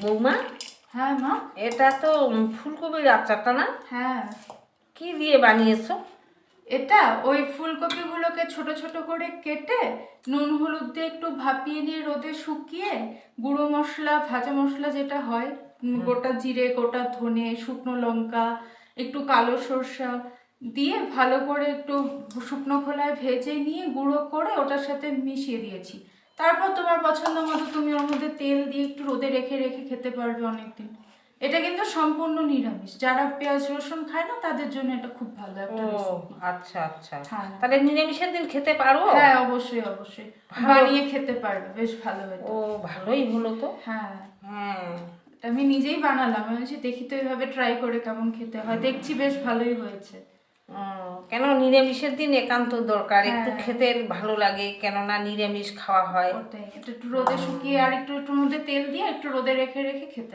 বৌমা? হ্যাঁ মা। এটা তো ফুলকপির আচারটা না? হ্যাঁ। কি দিয়ে বানিয়েছো? এটা ওই ফুলকপিগুলোকে ছোট ছোট করে কেটে নুন হলুদ দিয়ে একটু ভাপিয়ে নিয়ে রোদে শুকিয়ে গুঁড়ো মশলা ভাজা মশলা যেটা হয় গোটা জিরে গোটা ধনে শুকনো লঙ্কা একটু কালো সরষা দিয়ে ভালো করে একটু শুকনো খোলায় ভেজে নিয়ে গুঁড়ো করে ওটার সাথে মিশিয়ে দিয়েছি। তারপর তোমার পছন্দ মতো তুমি ওর মধ্যে তেল দিয়ে একটু রোদে রেখে রেখে খেতে পারবে অনেকদিন। এটা কিন্তু সম্পূর্ণ নিরামিষ। যারা পেঁয়াজ রসুন খায় না তাদের জন্য এটা খুব ভালো একটা রেসিপি আচ্ছা আচ্ছা। হ্যাঁ। তাহলে নিরামিষের দিন খেতে পারো? হ্যাঁ অবশ্যই অবশ্যই। বানিয়ে খেতে পারবে বেশ ভালো এটা। ও ভালোই হলো তো। হ্যাঁ। হ্যাঁ আমি নিজেই বানালাম। আমি বলছি দেখি তো এইভাবে ট্রাই করে কেমন খেতে হয়। দেখছি বেশ ভালোই হয়েছে। নিরামিষের দিন একান্ত দরকার একটু হ্যাঁ। খেতে ভালো লাগে কেননা নিরামিষ খাওয়া হয় একটু রোদে শুকিয়ে আর একটু একটু মধ্যে তেল দিয়ে একটু রোদে রেখে রেখে খেতে